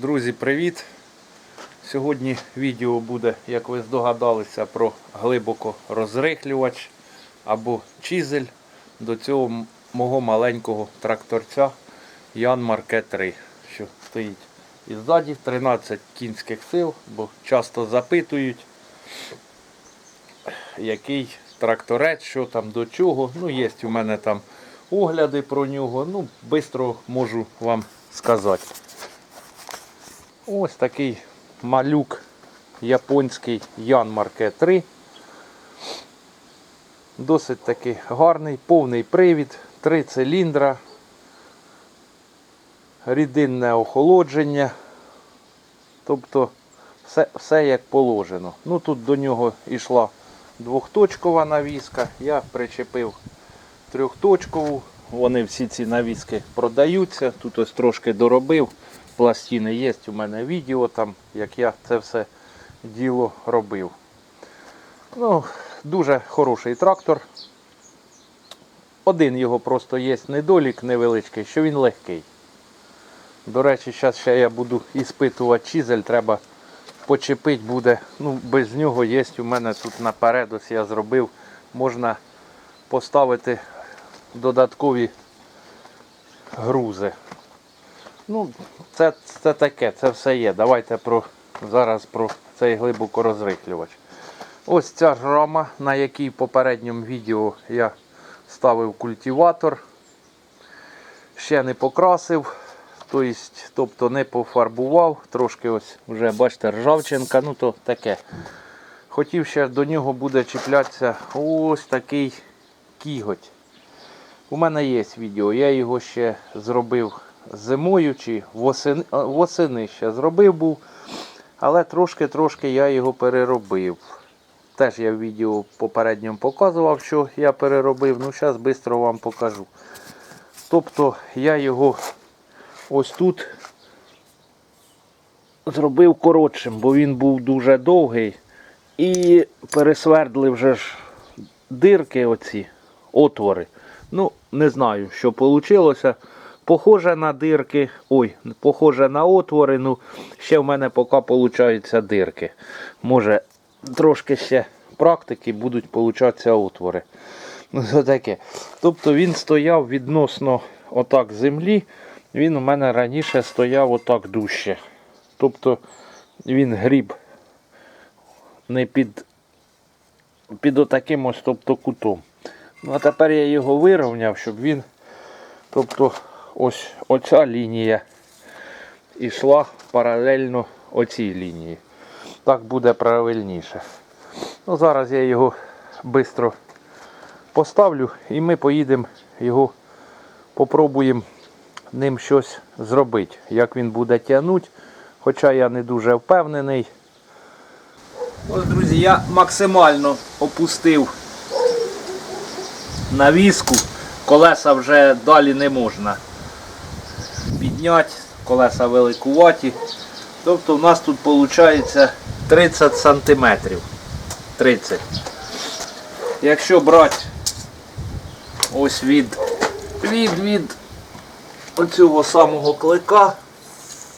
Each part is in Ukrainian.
Друзі, привіт! Сьогодні відео буде, як ви здогадалися, про глибоко розрихлювач або чизель до цього мого маленького тракторця Ян Марке 3, що стоїть і ззаді 13 кінських сил, бо часто запитують, який тракторець, що там до чого. Ну, є у мене там огляди про нього. Ну, швидко можу вам сказати. Ось такий малюк японський Ян Марке 3. Досить таки гарний, повний привід, три циліндра, рідинне охолодження. Тобто все, все як положено. Ну тут до нього йшла двохточкова навіска. Я причепив трьохточкову. Вони всі ці навіски продаються. Тут ось трошки доробив. Пластини є у мене відео там, як я це все діло робив. Ну, дуже хороший трактор. Один його просто є недолік невеличкий, що він легкий. До речі, зараз ще я буду іспитувати чизель, треба почепити буде. Ну, без нього є у мене тут наперед, ось я зробив. Можна поставити додаткові грузи. Ну, це, це таке, це все є. Давайте про, зараз про цей глибоко розрихлювач. Ось ця ж рама, на якій в попередньому відео я ставив культиватор. Ще не покрасив, тобто, тобто не пофарбував. Трошки ось вже бачите, ржавчинка, ну то таке. Хотів ще до нього буде чіплятися ось такий кіготь. У мене є відео, я його ще зробив зимою чи восени, восени ще зробив був, але трошки-трошки я його переробив. Теж я в відео попередньому показував, що я переробив, ну зараз швидко вам покажу. Тобто я його ось тут зробив коротшим, бо він був дуже довгий. І пересвердли вже ж дирки оці, отвори. Ну, не знаю, що вийшло. Похоже на дирки. Ой, похоже на отвори. Ну, ще в мене поки получаються дирки. Може, трошки ще практики будуть получатися отвори. Ну, це таке. Тобто він стояв відносно отак землі. Він у мене раніше стояв отак дужче. Тобто він гріб не під, під отаким ось тобто, кутом. Ну, а тепер я його вирівняв, щоб він, тобто, ось оця лінія йшла паралельно оцій лінії. Так буде правильніше. Ну, зараз я його швидко поставлю і ми поїдемо його, попробуємо ним щось зробити. Як він буде тягнути, хоча я не дуже впевнений. Ось, друзі, я максимально опустив навіску, колеса вже далі не можна підняти, колеса великуваті. Тобто у нас тут виходить 30 см. 30. Якщо брати ось від, від, від оцього самого клика,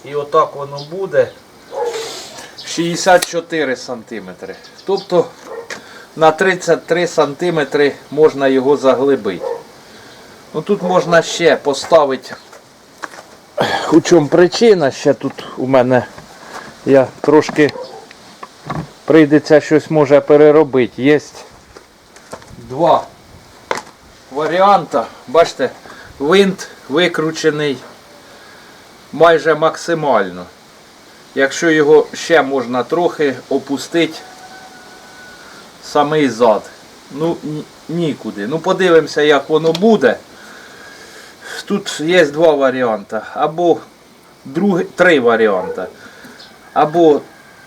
і отак воно буде 64 см. Тобто на 33 см можна його заглибити. Ну Тут можна ще поставити. У чому причина? Ще тут у мене я трошки прийдеться щось може переробити. Є два варіанти. Бачите, винт викручений майже максимально. Якщо його ще можна трохи опустити самий зад. Ну, нікуди. Ну, подивимося, як воно буде. Тут є два варіанти. Або другий, три варіанти. Або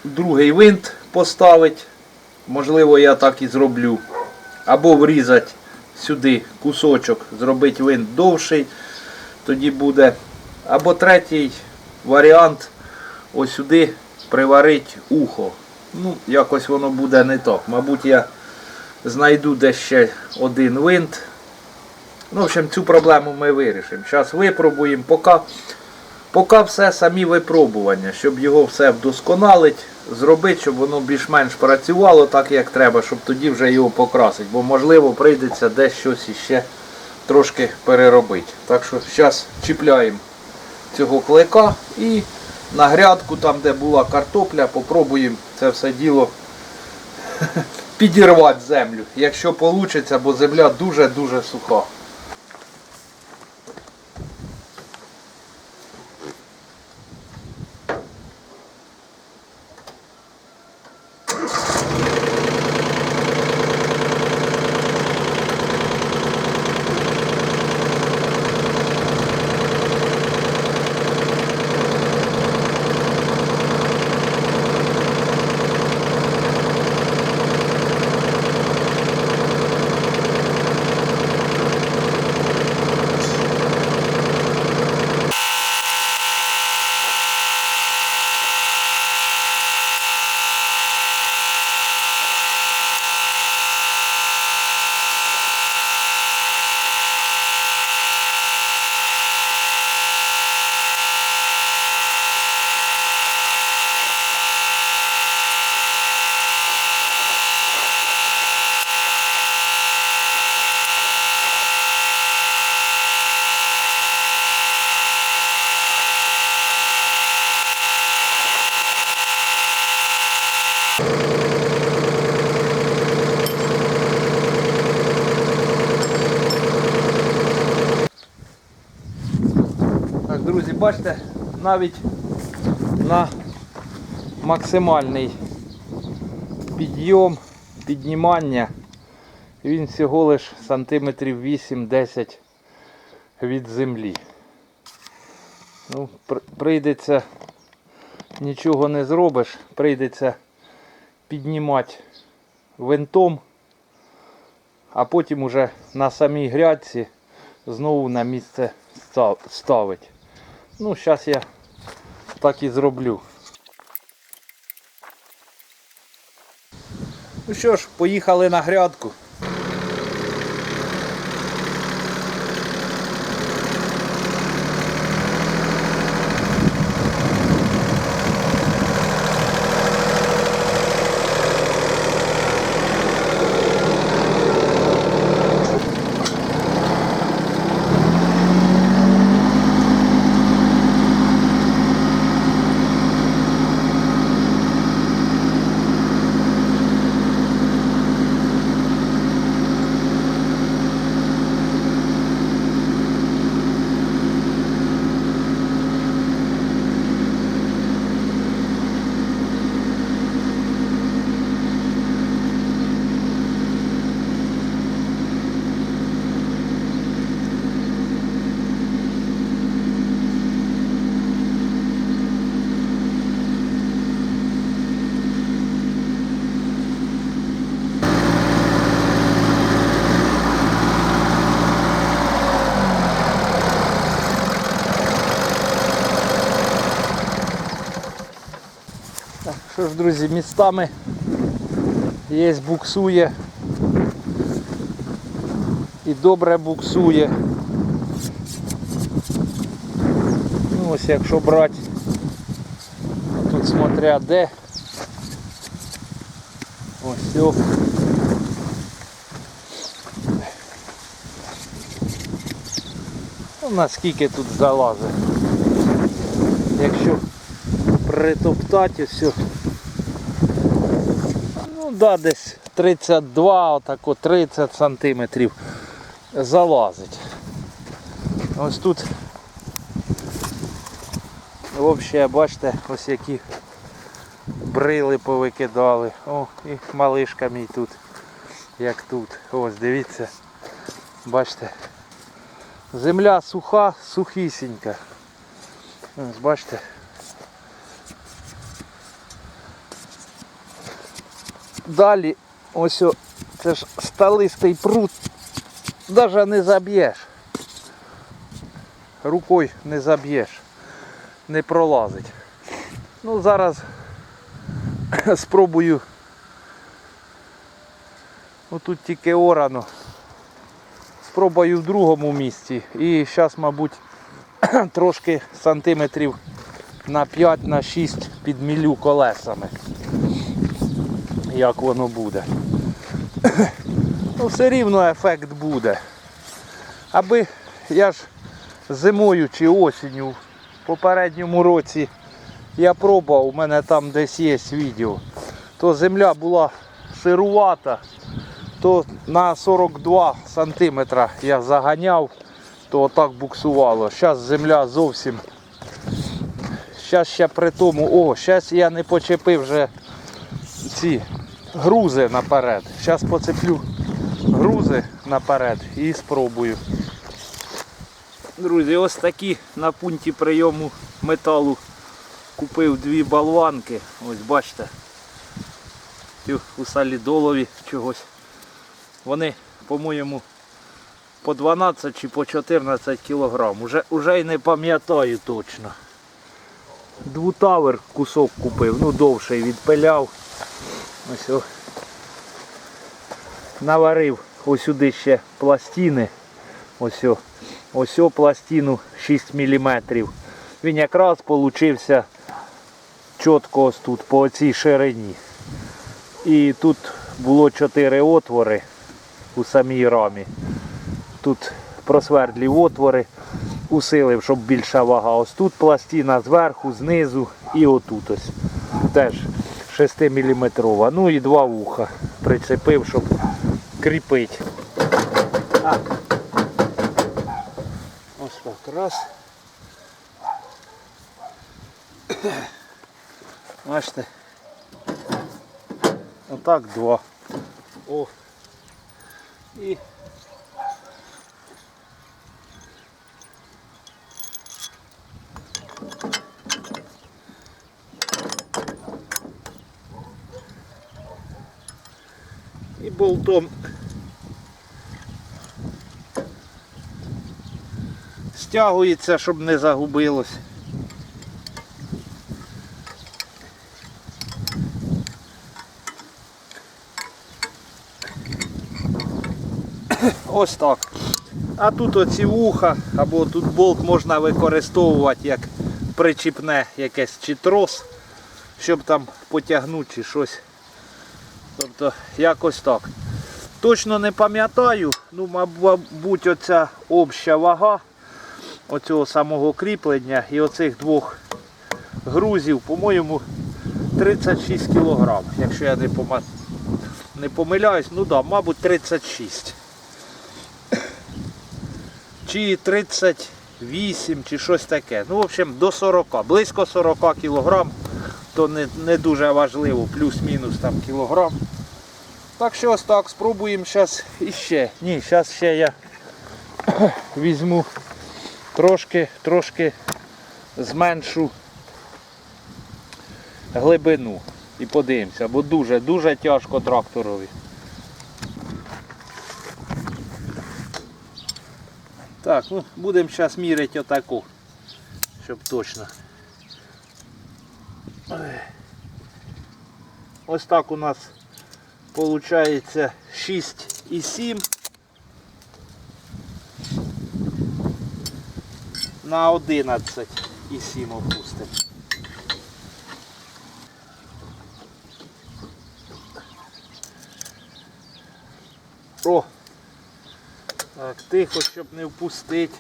другий винт поставити. Можливо, я так і зроблю. Або врізати сюди кусочок, зробити винт довший. Тоді буде. Або третій варіант ось сюди приварити ухо. Ну, якось воно буде не так. Мабуть, я знайду де ще один винт. Ну, в общем, цю проблему ми вирішимо. Зараз випробуємо, поки Поки все самі випробування, щоб його все вдосконалить, зробити, щоб воно більш-менш працювало так, як треба, щоб тоді вже його покрасити. Бо можливо прийдеться десь щось іще трошки переробити. Так що зараз чіпляємо цього клика і на грядку, там де була картопля, попробуємо це все діло підірвати землю, якщо вийде, бо земля дуже-дуже суха. Так, друзі, бачите, навіть на максимальний підйом, піднімання він всього лиш сантиметрів 8-10 від землі. Ну, прийдеться, нічого не зробиш, прийдеться піднімати винтом, а потім уже на самій грядці знову на місце ста- ставить. Ну, зараз я так і зроблю. Ну що ж, поїхали на грядку. Так, що ж, друзі, містами є буксує. І добре буксує. Ну ось якщо брати, тут смотря де. Ось о. Ну, наскільки тут залазить. Якщо притоптати все. Да, десь 32, отако 30 сантиметрів залазить. Ось тут взагалі, бачите, ось які брили повикидали. О, і малишка мій тут, як тут. Ось дивіться. Бачите. Земля суха, сухісінька. Ось бачите. Далі ось це ж сталистий прут. Навіть не заб'єш. Рукою не заб'єш. Не пролазить. Ну зараз спробую. Отут тільки орано. Спробую в другому місці. І зараз, мабуть, трошки сантиметрів на 5 на 6 підмілю колесами. Як воно буде. Ну, все рівно ефект буде. Аби я ж зимою чи осінню в попередньому році я пробував, у мене там десь є відео, то земля була сирувата, то на 42 сантиметра я заганяв, то отак буксувало. Зараз земля зовсім. Зараз ще при тому, о, зараз я не почепив вже ці грузи наперед. Зараз поцеплю грузи наперед і спробую. Друзі, ось такі на пункті прийому металу купив дві болванки. Ось бачите. У салідолові чогось. Вони, по-моєму, по 12 чи по 14 кілограм. Уже, уже й не пам'ятаю точно. Двутавер кусок купив, ну довший відпиляв. Ось о. Наварив ось сюди ще пластини. Ось о. Ось о пластину 6 мм. Він якраз получився чітко ось тут по цій ширині. І тут було 4 отвори у самій рамі. Тут просвердлі отвори, усилив, щоб більша вага. Ось тут пластина зверху, знизу і отут ось. Теж 6 мм. Ну і два вуха прицепив, щоб кріпити. А. Ось так раз. Бачите. Отак два. О. І болтом стягується, щоб не загубилось. Ось так. А тут оці вуха, або тут болт можна використовувати як причіпне якесь чи трос, щоб там потягнути чи щось. Тобто якось так. Точно не пам'ятаю, ну, мабуть, оця обща вага оцього самого кріплення і оцих двох грузів, по-моєму, 36 кг. Якщо я не, пома... не помиляюсь, ну да, мабуть, 36 чи 38, чи щось таке. Ну, в общем, до 40, близько 40 кг, то не, не дуже важливо, плюс-мінус там кілограм. Так що ось так, спробуємо зараз іще. Ні, зараз ще я візьму трошки, трошки зменшу глибину і подивимося, бо дуже-дуже тяжко тракторові. Так, ну будемо зараз міряти отаку, щоб точно. Ось так у нас виходить 6,7 на 11,7 опустимо. О! Так, тихо, щоб не впустити.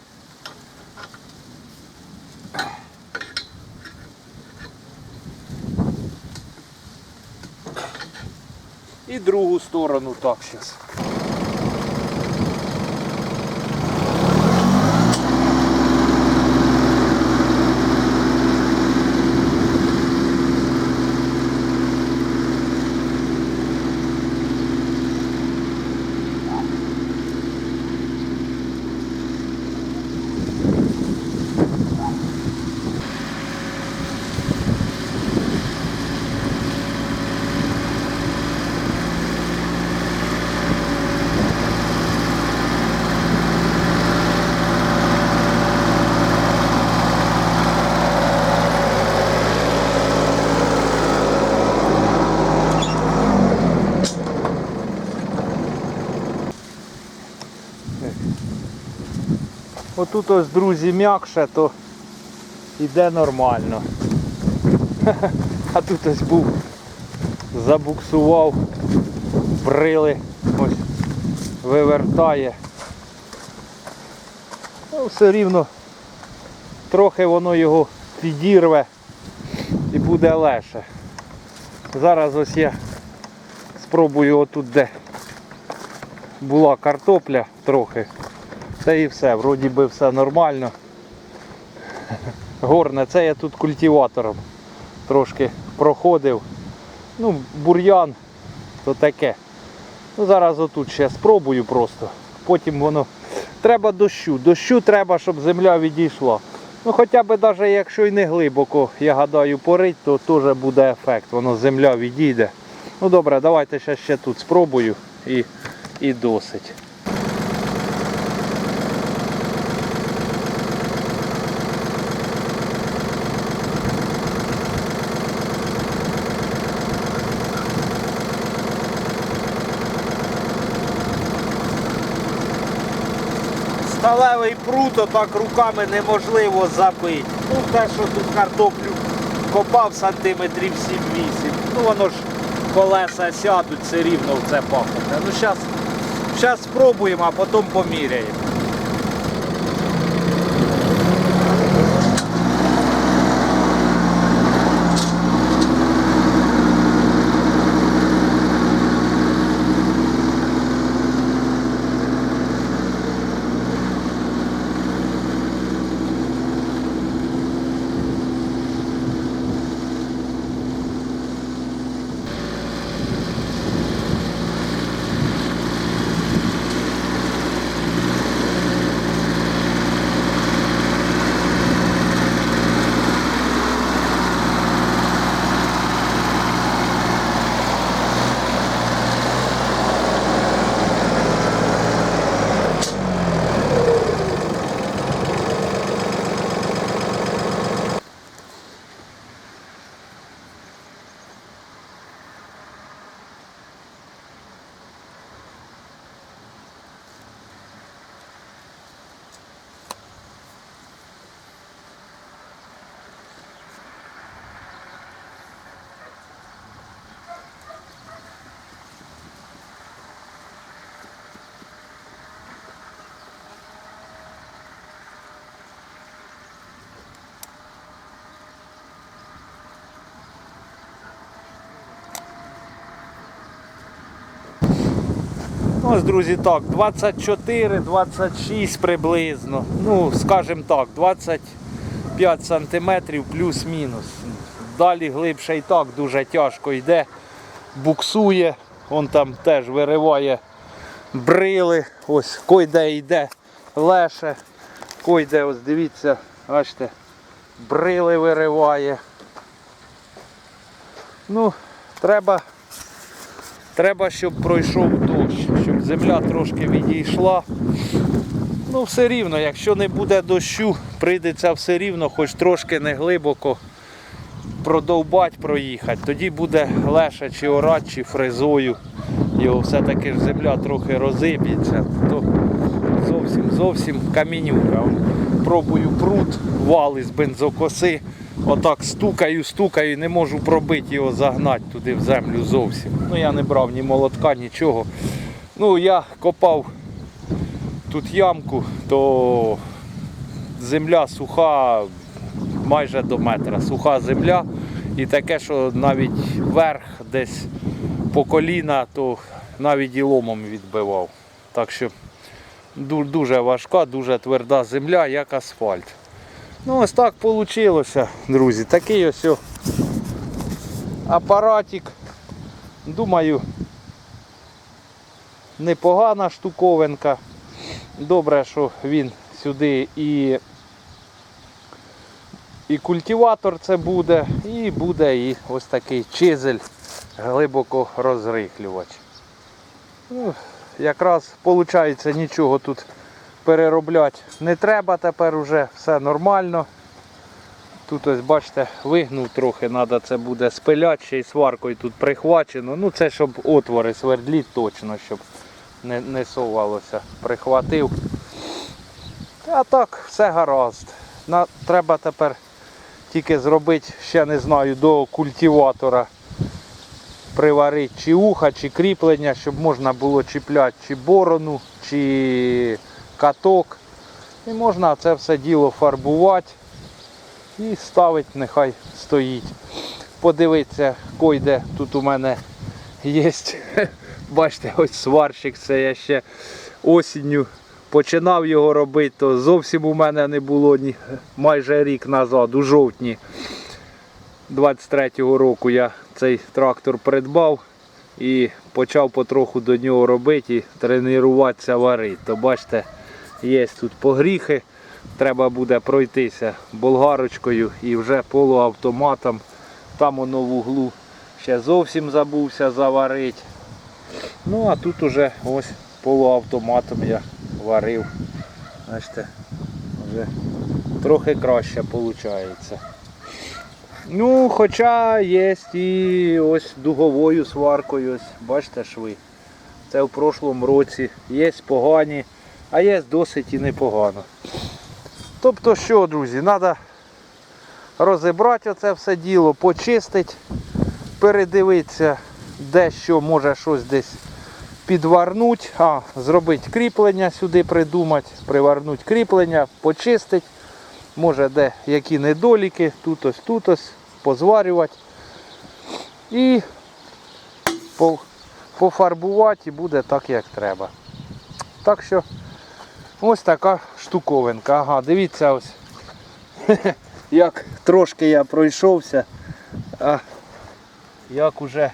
Другу сторону так зараз. Отут ось, друзі, м'якше, то іде нормально. А тут ось був, забуксував, брили, ось вивертає. Ну, все рівно трохи воно його підірве і буде легше. Зараз ось я спробую отут, де була картопля трохи. Та і все, вроді би все нормально. Горне, це я тут культиватором трошки проходив. Ну, бур'ян, то таке. Ну, зараз отут ще спробую просто. Потім воно. Треба дощу. Дощу треба, щоб земля відійшла. Ну хоча б навіть якщо і не глибоко, я гадаю, порить, то теж буде ефект. Воно земля відійде. Ну добре, давайте ще, ще тут спробую і, і досить. Сталевий прут отак руками неможливо забити. Ну те, що тут картоплю копав сантиметрів 7-8. Ну воно ж колеса сядуть все рівно в це пахне. Ну зараз спробуємо, а потім поміряємо. Ось, друзі, так, 24-26 приблизно. Ну, скажімо так, 25 сантиметрів плюс-мінус. Далі глибше і так дуже тяжко йде, буксує, он там теж вириває брили, ось койде йде леше, койде, ось дивіться, бачите, брили вириває. Ну, треба Треба, щоб пройшов дощ, щоб земля трошки відійшла. Ну, все рівно, якщо не буде дощу, прийдеться все рівно, хоч трошки не глибоко продовбать, проїхати. Тоді буде легше чи орати, чи фрезою. Його все-таки ж земля трохи розиб'ється, то зовсім зовсім камінюка. Пробую прут, вали з бензокоси. Отак стукаю, стукаю, не можу пробити його загнати туди в землю зовсім. Ну я не брав ні молотка, нічого. Ну я копав тут ямку, то земля суха майже до метра. Суха земля. І таке, що навіть верх десь по коліна, то навіть і ломом відбивав. Так що дуже важка, дуже тверда земля, як асфальт. Ну ось так вийшло, друзі. Такий ось апаратик. Думаю, непогана штуковинка. Добре, що він сюди і, і культиватор це буде, і буде і ось такий чизель глибоко розрихлювач. Ну, якраз виходить нічого тут переробляти не треба тепер уже, все нормально. Тут ось бачите, вигнув трохи, треба це буде спиляти, ще й сваркою тут прихвачено. Ну це щоб отвори свердліть точно, щоб не, не совалося. Прихватив. А так, все гаразд. На, треба тепер тільки зробити, ще не знаю, до культиватора приварити чи уха, чи кріплення, щоб можна було чіпляти чи борону, чи каток. І можна це все діло фарбувати і ставити, нехай стоїть. Подивитися, койде тут у мене є. Бачите, ось сварщик, це я ще осінню починав його робити, то зовсім у мене не було ні майже рік назад, у жовтні 23-го року я цей трактор придбав і почав потроху до нього робити і тренуватися варити. То бачите, є тут погріхи. Треба буде пройтися болгарочкою і вже полуавтоматом. Там воно в углу ще зовсім забувся заварити. Ну а тут уже ось полуавтоматом я варив. Бачите, вже трохи краще виходить. Ну, хоча є і ось дуговою сваркою, ось, бачите шви. Це в прошлому році. Є погані, а є досить і непогано. Тобто що, друзі, треба розібрати оце все діло, почистити, передивитися, де що може щось десь підварнути, а, зробити кріплення сюди придумати, приварнути кріплення, почистити. Може де які недоліки, тут ось, тут ось, позварювати. І пофарбувати і буде так, як треба. Так що ось така штуковинка. Ага, дивіться ось. Як трошки я пройшовся, а як уже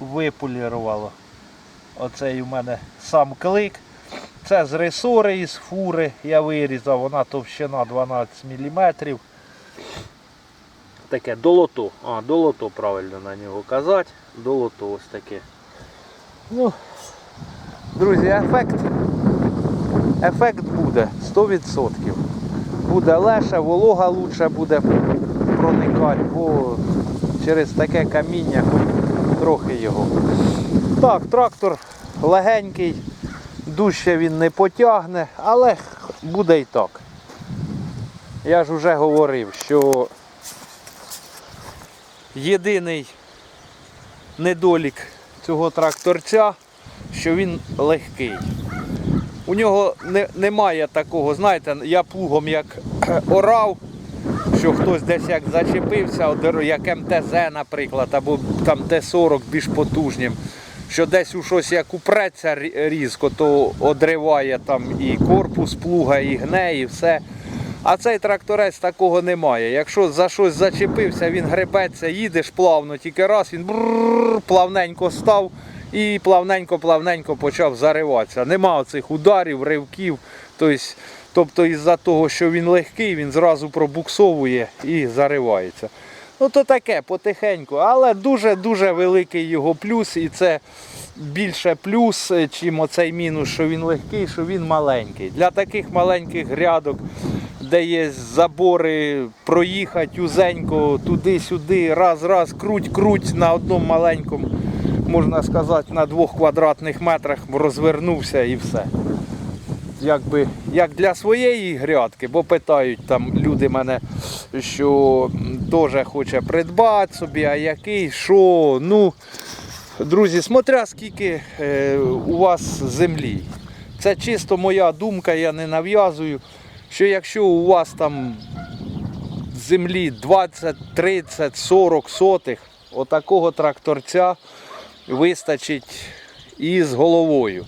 виполірувало. Оцей у мене сам клик. Це з ресори із фури я вирізав, вона товщина 12 мм. Таке долото. А, долото правильно на нього казати. Долото ось таке. Ну, друзі, ефект. Ефект буде 100%. Буде легше, волога лучше буде проникати, бо через таке каміння трохи його. Так, трактор легенький, дужче він не потягне, але буде і так. Я ж вже говорив, що єдиний недолік цього тракторця, що він легкий. У нього не, немає такого, знаєте, я плугом як орав, що хтось десь як зачепився, як МТЗ, наприклад, або там Т-40 більш потужнім, що десь у щось як упреться різко, то одриває там і корпус плуга, і гне, і все. А цей тракторець такого немає. Якщо за щось зачепився, він гребеться, їдеш плавно, тільки раз він брррр, плавненько став і плавненько-плавненько почав зариватися. Нема оцих ударів, ривків. Тобто, із-за того, що він легкий, він зразу пробуксовує і заривається. Ну то таке, потихеньку, але дуже-дуже великий його плюс, і це більше плюс, е, чим оцей мінус, що він легкий, що він маленький. Для таких маленьких грядок, де є забори, проїхати узенько, туди-сюди, раз-раз, круть-круть на одному маленькому, можна сказати, на двох квадратних метрах розвернувся і все якби як для своєї грядки, бо питають там люди мене, що теж хоче придбати собі, а який, що. Ну, друзі, смотря скільки е, у вас землі. Це чисто моя думка, я не нав'язую. Що якщо у вас там землі 20, 30, 40 сотих, отакого тракторця вистачить і з головою.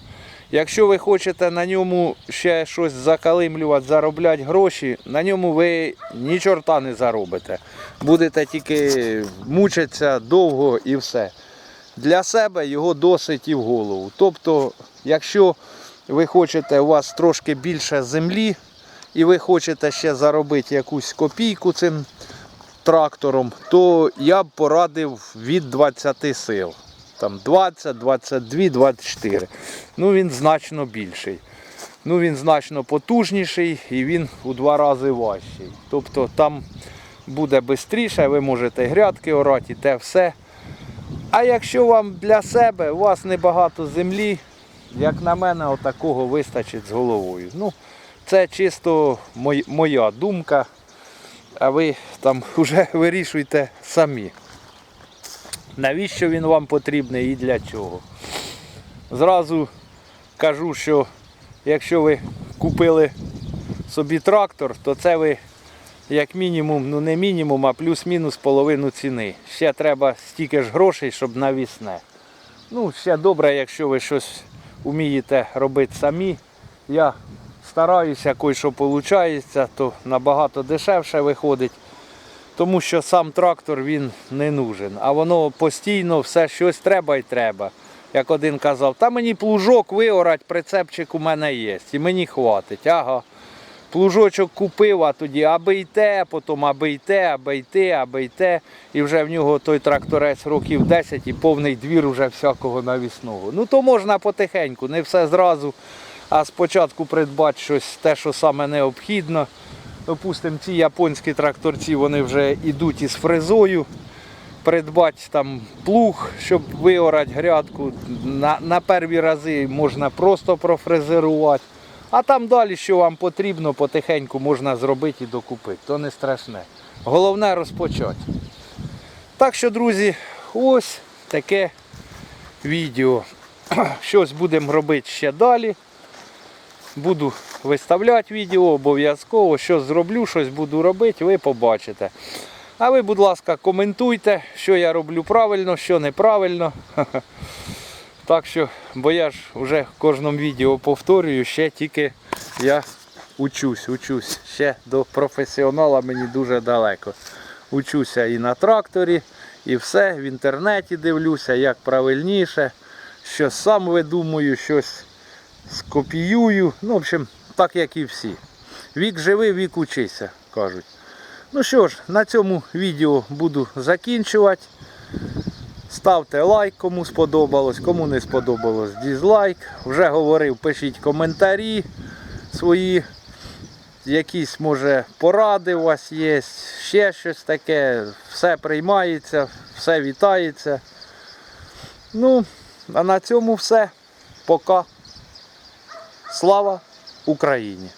Якщо ви хочете на ньому ще щось закалимлювати, заробляти гроші, на ньому ви ні чорта не заробите. Будете тільки мучитися довго і все. Для себе його досить і в голову. Тобто, якщо ви хочете, у вас трошки більше землі, і ви хочете ще заробити якусь копійку цим трактором, то я б порадив від 20 сил. Там 20, 22, 24. Ну він значно більший. Ну він значно потужніший і він у два рази важчий. Тобто там буде швидше, ви можете грядки орати і те все. А якщо вам для себе, у вас небагато землі, як на мене, отакого вистачить з головою. Ну, це чисто моя думка. а ви там вже вирішуйте самі. Навіщо він вам потрібний і для чого? Зразу кажу, що якщо ви купили собі трактор, то це ви як мінімум, ну не мінімум, а плюс-мінус половину ціни. Ще треба стільки ж грошей, щоб навісне. Ну, ще добре, якщо ви щось вмієте робити самі. Я стараюся, кой що виходить, то набагато дешевше виходить. Тому що сам трактор він не нужен. А воно постійно все щось треба і треба. Як один казав, та мені плужок виорать, прицепчик у мене є. І мені хватить. Ага. Плужочок купив, а тоді аби й те, потім аби й те, аби й те, аби й те. І вже в нього той тракторець років 10 і повний двір уже всякого навісного. Ну то можна потихеньку, не все зразу, а спочатку придбати щось те, що саме необхідно. Допустимо, ці японські тракторці вони вже йдуть із фрезою. Придбати там плуг, щоб виорати грядку. На, на перві рази можна просто профрезерувати. А там далі, що вам потрібно, потихеньку можна зробити і докупити. То не страшне. Головне розпочати. Так що, друзі, ось таке відео. Щось будемо робити ще далі. Буду виставляти відео обов'язково. Що зроблю, щось буду робити, ви побачите. А ви, будь ласка, коментуйте, що я роблю правильно, що неправильно. Так що, бо я ж вже в кожному відео повторюю, ще тільки я учусь, учусь. Ще до професіонала мені дуже далеко. Учуся і на тракторі, і все, в інтернеті дивлюся, як правильніше. Щось сам видумую, щось скопіюю. Ну, в общем, так як і всі. Вік живи, вік учися, кажуть. Ну що ж, на цьому відео буду закінчувати. Ставте лайк, кому сподобалось, кому не сподобалось, дізлайк. Вже говорив, пишіть коментарі свої. Якісь, може, поради у вас є, ще щось таке. Все приймається, все вітається. Ну, а на цьому все. Пока. Слава Україні!